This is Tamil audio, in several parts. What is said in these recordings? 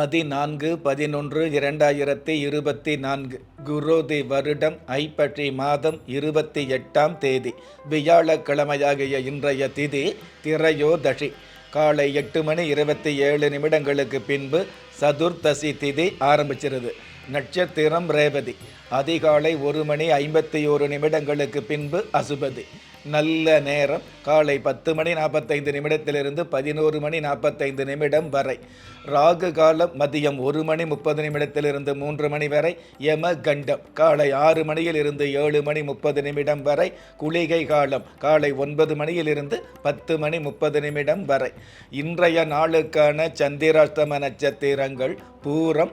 பதினான்கு பதினொன்று இரண்டாயிரத்தி இருபத்தி நான்கு குரோதி வருடம் ஐப்பற்றி மாதம் இருபத்தி எட்டாம் தேதி. வியாழக்கிழமையாகிய இன்றைய திதி திரையோதஷி காலை எட்டு மணி இருபத்தி ஏழு நிமிடங்களுக்கு பின்பு சதுர்த்தசி திதி ஆரம்பிச்சிருது நட்சத்திரம் ரேவதி. அதிகாலை ஒரு மணி ஐம்பத்தி ஓரு நிமிடங்களுக்கு பின்பு அசுபதி. நல்ல நேரம். காலை பத்து மணி நாற்பத்தைந்து நிமிடத்திலிருந்து பதினோரு மணி நாற்பத்தைந்து நிமிடம் வரை. ராகு காலம் மதியம் ஒரு மணி முப்பது நிமிடத்திலிருந்து மூன்று மணி வரை. யம கண்டம் காலை ஆறு மணியிலிருந்து ஏழு மணி முப்பது நிமிடம் வரை. குளிகை காலம் காலை ஒன்பது மணியிலிருந்து பத்து மணி முப்பது நிமிடம் வரை. இன்றைய நாளுக்கான சந்திராஷ்டம நட்சத்திரங்கள் பூரம்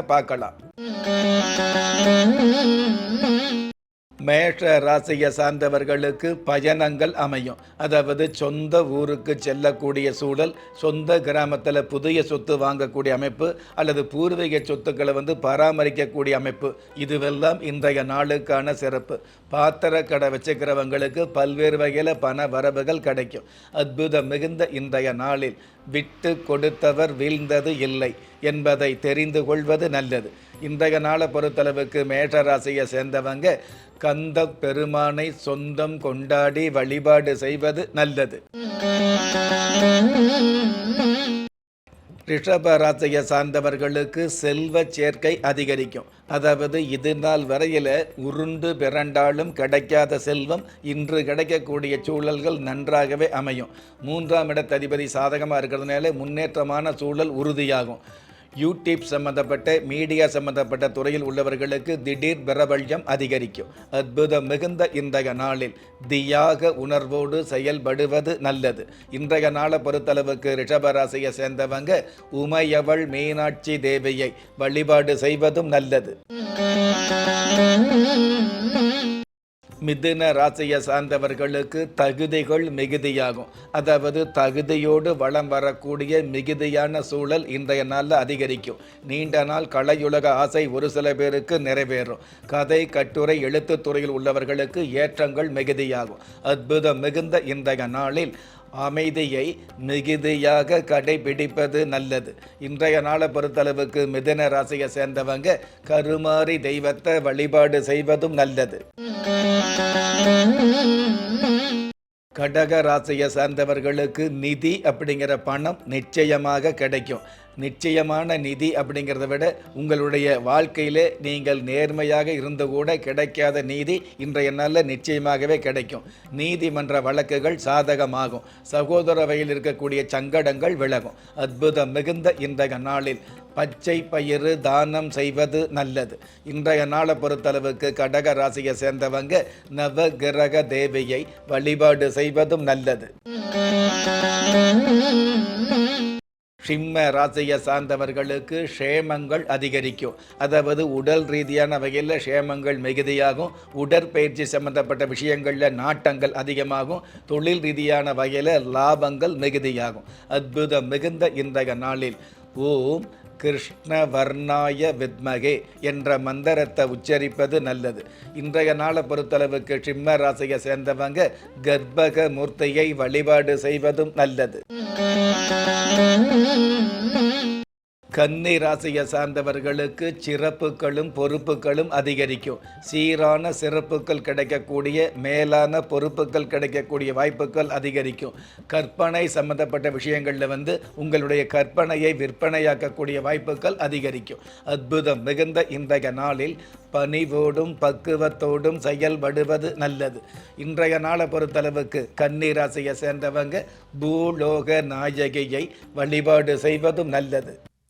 பார்க்கலாம். மேஷ ராசியை சார்ந்தவர்களுக்கு பயணங்கள் அமையும். அதாவது சொந்த ஊருக்கு செல்லக்கூடிய சூழல் சொந்த கிராமத்தில் புதிய சொத்து வாங்கக்கூடிய அமைப்பு அல்லது பூர்வீக சொத்துக்களை வந்து பராமரிக்கக்கூடிய அமைப்பு. இதுவெல்லாம் இன்றைய நாளுக்கான சிறப்பு. பாத்திர கடை வச்சுக்கிறவங்களுக்கு பல்வேறு வகையில் பண வரவுகள் கிடைக்கும். அற்புதம் மிகுந்த இன்றைய நாளில். விட்டு கொடுத்தவர் வீழ்ந்தது இல்லை என்பதை தெரிந்து கொள்வது நல்லது. இன்றைய நாளை பொறுத்தளவுக்கு மேஷராசியை சேர்ந்தவங்க கந்த பெருமானை சொந்தம் கொண்டாடி வழிபாடு செய்வது நல்லது. ரிஷப ராசியை சார்ந்தவர்களுக்கு செல்வ சேர்க்கை அதிகரிக்கும். அதாவது இது நாள் வரையில் உருண்டு பிறண்டாலும் கிடைக்காத செல்வம் இன்று கிடைக்கக்கூடிய சூழல்கள் நன்றாகவே அமையும். மூன்றாம் இடத்ததிபதி சாதகமாக இருக்கிறதுனால முன்னேற்றமான சூழல் உறுதியாகும். யூடியூப் சம்பந்தப்பட்ட மீடியா சம்பந்தப்பட்ட துறையில் உள்ளவர்களுக்கு திடீர் பிரபல்யம் அதிகரிக்கும். அற்புதம் மிகுந்த இன்றைய நாளில் தியாக உணர்வோடு செயல்படுவது நல்லது. இன்றைய நாளை பொறுத்தளவுக்கு ரிஷபராசியை சேர்ந்தவங்க உமையவள் மீனாட்சி தேவியை வழிபாடு செய்வதும் நல்லது. மிதுன ராசியை சார்ந்தவர்களுக்கு தகுதிகள் மிகுதியாகும். அதாவது தகுதியோடு வளம் வரக்கூடிய மிகுதியான சூழல் இன்றைய நாளில் அதிகரிக்கும். நீண்ட நாள் கலையுலக ஆசை ஒரு சில பேருக்கு நிறைவேறும். கதை கட்டுரை எழுத்துத்துறையில் உள்ளவர்களுக்கு ஏற்றங்கள் மிகுதியாகும். அற்புதம் மிகுந்த இன்றைய நாளில் அமைதியை மிகுதியாக கடைபிடிப்பது நல்லது. இன்றைய நாளை பொறுத்தளவுக்கு மிதன ராசியை சேர்ந்தவங்க கருமாரி தெய்வத்தை வழிபாடு செய்வதும் நல்லது. கடக ராசியை சார்ந்தவர்களுக்கு நிதி அப்படிங்கிற பணம் நிச்சயமாக கிடைக்கும். நிச்சயமான நிதி அப்படிங்கிறத விட உங்களுடைய வாழ்க்கையிலே நீங்கள் நேர்மையாக இருந்து கூட கிடைக்காத நீதி இன்றைய நாளில் நிச்சயமாகவே கிடைக்கும். நீதிமன்ற வழக்குகள் சாதகமாகும். சகோதர வகையில் இருக்கக்கூடிய சங்கடங்கள் விலகும். அற்புதம் மிகுந்த இன்றைய நாளில் பச்சை பயிறு தானம் செய்வது நல்லது. இன்றைய நாளை பொறுத்தளவுக்கு கடக ராசியை சேர்ந்தவங்க நவகிரக தேவியை வழிபாடு செய்வதும் நல்லது. சிம்ம ராசியை சார்ந்தவர்களுக்கு க்ஷேமங்கள் அதிகரிக்கும். அதாவது உடல் ரீதியான வகையில் க்ஷேமங்கள் மிகுதியாகும். உடற்பயிற்சி சம்பந்தப்பட்ட விஷயங்களில் நாட்டங்கள் அதிகமாகும். தொழில் ரீதியான வகையில் லாபங்கள் மிகுதியாகும். அற்புதம் மிகுந்த இன்றைய நாளில் ஓம் கிருஷ்ணவர்ணாய வித்மகே என்ற மந்திரத்தை உச்சரிப்பது நல்லது. இன்றைய நாளை பொறுத்தளவுக்கு சிம்ம ராசியை சேர்ந்தவங்க கர்ப்பக மூர்த்தியை வழிபாடு செய்வதும் நல்லது. Thank you. கன்னி ராசியை சார்ந்தவர்களுக்கு சிறப்புகளும் பொறுப்புகளும் அதிகரிக்கும். சீரான சிறப்புகள் கிடைக்கக்கூடிய மேலான பொறுப்புகள் கிடைக்கக்கூடிய வாய்ப்புகள் அதிகரிக்கும். கற்பனை சம்பந்தப்பட்ட விஷயங்களில் வந்து உங்களுடைய கற்பனையை விற்பனையாக்கக்கூடிய வாய்ப்புகள் அதிகரிக்கும். அற்புதம் மிகுந்த இன்றைய நாளில் பணிவோடும் பக்குவத்தோடும் செயல்படுவது நல்லது. இன்றைய நாளை பொறுத்தளவுக்கு கன்னி ராசியை சேர்ந்தவங்க பூலோக நாயகியை வழிபாடு செய்வதும் நல்லது.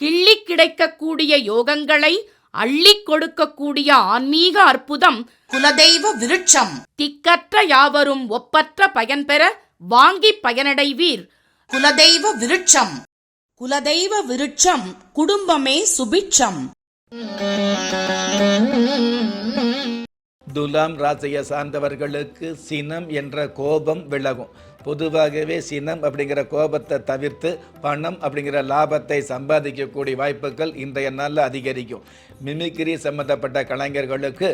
கிள்ளிக் கிடைக்கக்கூடிய யோகங்களை அள்ளிக் கொடுக்கக்கூடிய ஆன்மீக அற்புதம் குலதெய்வ விருட்சம். திக்கற்ற யாவரும் ஒப்பற்ற பயன்பெற வாங்கி பயனடைவீர். குலதெய்வ விருட்சம். குலதெய்வ விருட்சம் குடும்பமே சுபிட்சம். துலாம் ராசியை சார்ந்தவர்களுக்கு சினம் என்ற கோபம் விலகும். பொதுவாகவே சினம் அப்படிங்கிற கோபத்தை தவிர்த்து பணம் அப்படிங்கிற லாபத்தை சம்பாதிக்கக்கூடிய வாய்ப்புகள் இன்றைய நாளில் அதிகரிக்கும். மிமிக்ரி சம்பந்தப்பட்ட கலைஞர்களுக்கு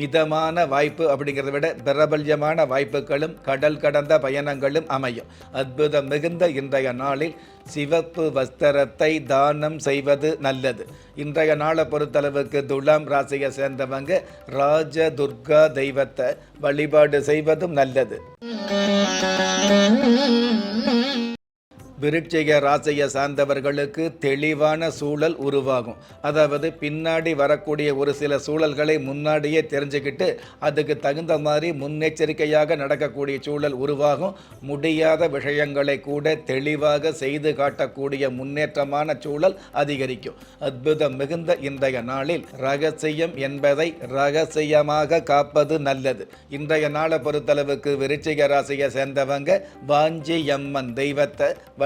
மிதமான வாய்ப்பு அப்படிங்கிறத விட பிரபல்யமான வாய்ப்புகளும் கடல் கடந்த பயணங்களும் அமையும். அற்புதம் மிகுந்த இன்றைய நாளில் சிவப்பு வஸ்திரத்தை தானம் செய்வது நல்லது. இன்றைய நாளை பொறுத்தளவுக்கு துலாம் ராசியை சேர்ந்தவங்க ராஜ துர்கா தெய்வத்தை வழிபாடு செய்வதும் நல்லது. விருட்சிக ராசியை சார்ந்தவர்களுக்கு தெளிவான சூழல் உருவாகும். அதாவது பின்னாடி வரக்கூடிய ஒரு சில சூழல்களை முன்னாடியே தெரிஞ்சுக்கிட்டு அதுக்கு தகுந்த மாதிரி முன்னெச்சரிக்கையாக நடக்கக்கூடிய சூழல் உருவாகும். முடியாத விஷயங்களை கூட தெளிவாக செய்து காட்டக்கூடிய முன்னேற்றமான சூழல் அதிகரிக்கும். அற்புதம் மிகுந்த இன்றைய நாளில் ரகசியம் என்பதை ரகசியமாக காப்பது நல்லது. இன்றைய நாளை பொறுத்தளவுக்கு விருச்சிக ராசியை சேர்ந்தவங்க வாஞ்சி அம்மன் தெய்வத்தை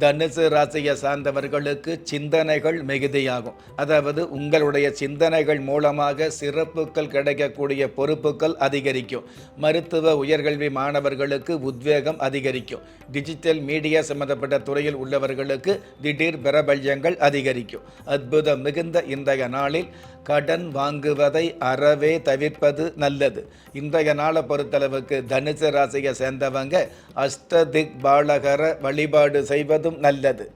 தனுசு ராசியை சார்ந்தவர்களுக்கு சிந்தனைகள் மிகுதியாகும். அதாவது உங்களுடைய சிந்தனைகள் மூலமாக சிறப்புகள் கிடைக்கக்கூடிய பொறுப்புகள் அதிகரிக்கும். மருத்துவ உயர்கல்வி மாணவர்களுக்கு உத்வேகம் அதிகரிக்கும். டிஜிட்டல் மீடியா சம்பந்தப்பட்ட துறையில் உள்ளவர்களுக்கு திடீர் பிரபல்யங்கள் அதிகரிக்கும். அற்புதம் மிகுந்த இன்றைய நாளில் கடன் வாங்குவதை அறவே தவிர்ப்பது நல்லது. இன்றைய நாளை பொறுத்தளவுக்கு தனுசு ராசியை சேர்ந்தவங்க அஷ்டதிக் பாலகர வழிபாடு செய்வதும் நல்லது.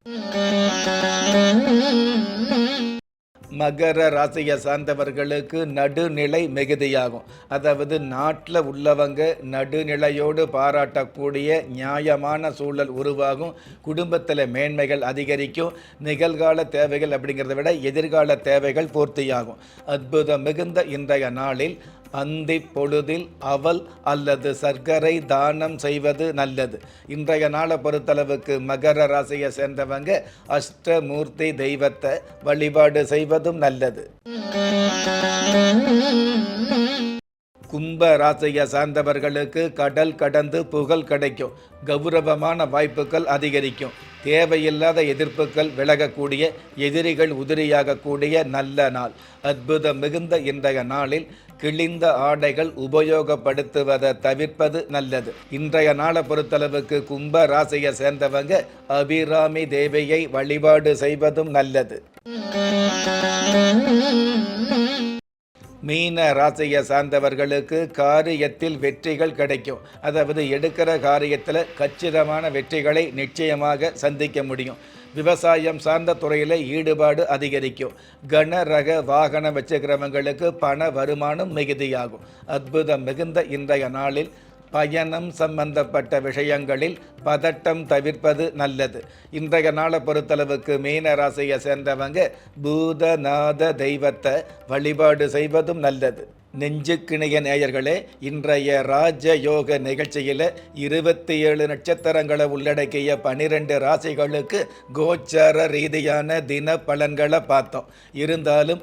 மகர ராசியை சார்ந்தவர்களுக்கு நடுநிலை மிகுதியாகும். அதாவது நாட்டில் உள்ளவங்க நடுநிலையோடு பாராட்டக்கூடிய நியாயமான சூழல் உருவாகும். குடும்பத்தில் மேன்மைகள் அதிகரிக்கும். நிகழ்கால தேவைகள் அப்படிங்கிறத விட எதிர்கால தேவைகள் பூர்த்தியாகும். அற்புதம் மிகுந்த இன்றைய நாளில் அந்தி பொழுதில் அவல் அல்லது சர்க்கரை தானம் செய்வது நல்லது. இன்றைய நாளை பொறுத்தளவுக்கு மகர ராசியை சேர்ந்தவங்க அஷ்டமூர்த்தி தெய்வத்தை வழிபாடு செய்வதும் நல்லது. கும்ப ராசியை சார்ந்தவர்களுக்கு கடல் கடந்து புகழ் கிடைக்கும். கௌரவமான வாய்ப்புகள் அதிகரிக்கும். தேவையில்லாத எதிர்ப்புகள் விலகக்கூடிய எதிரிகள் உதிரியாகக்கூடிய நல்ல நாள். அற்புதம் மிகுந்த இன்றைய நாளில் கிழிந்த ஆடைகள் உபயோகப்படுத்துவதை தவிர்ப்பது நல்லது. இன்றைய நாளை பொறுத்தளவுக்கு கும்ப ராசியை சேர்ந்தவங்க அபிராமி தேவியை வழிபாடு செய்வதும் நல்லது. மீன ராசியை சார்ந்தவர்களுக்கு காரியத்தில் வெற்றிகள் கிடைக்கும். அதாவது எடுக்கிற காரியத்தில் கச்சிதமான வெற்றிகளை நிச்சயமாக சந்திக்க முடியும். விவசாயம் சார்ந்த துறையில் ஈடுபாடு அதிகரிக்கும். கன ரக வாகனம் வச்சுக்கிறவங்களுக்கு பண வருமானம் மிகுதியாகும். அற்புதம் மிகுந்த இன்றைய நாளில் பயணம் சம்பந்தப்பட்ட விஷயங்களில் பதட்டம் தவிர்ப்பது நல்லது. இன்றைய நாளை பொறுத்தளவுக்கு மீன ராசியை சேர்ந்தவங்க பூதநாத தெய்வத்தை வழிபாடு செய்வதும் நல்லது. நெஞ்சுக்கிணைய நேயர்களே இன்றைய ராஜ யோக நிகழ்ச்சியில் இருபத்தி ஏழு நட்சத்திரங்களை உள்ளடக்கிய பனிரெண்டு ராசிகளுக்கு கோச்சார ரீதியான தின பலன்களை பார்த்தோம். இருந்தாலும்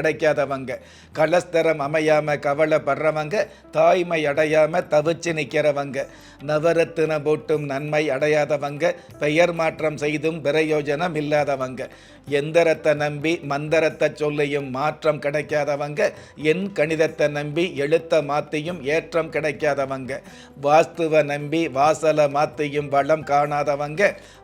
கிடைக்காதவங்க. கலஸ்தரம் அமையாமல் கவலைப்படுறவங்க தாய்மை அடையாமல் தவிச்சு நிற்கிறவங்க நவரத்தின போட்டும் நன்மை அடையாதவங்க பெயர் மாற்றம் செய்தும் பிரயோஜனம் இல்லாதவங்க. எந்திரத்தை நம்பி மந்திரத்தை சொல்லியும் மாற்றம் கிடைக்காதவங்க என் கணிதத்தை நம்பி எழுத்த மாற்றியும் ஏற்றம் கிடைக்காதவங்க. வாஸ்துவை நம்பி வாசலை மாற்றியும் வளம் காணாதவங்க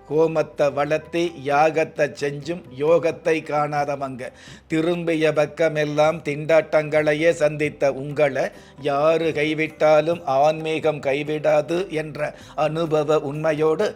கோமத்தை வளர்த்தி யாகத்தை செஞ்சும் யோகத்தை காணாதவங்க. திரும்பிய பக்கமெல்லாம் திண்டாட்டங்களையே சந்தித்த உங்களை யாரு கைவிட்டாலும் ஆன்மீகம் கைவிடாது என்ற அனுபவ உண்மையோடு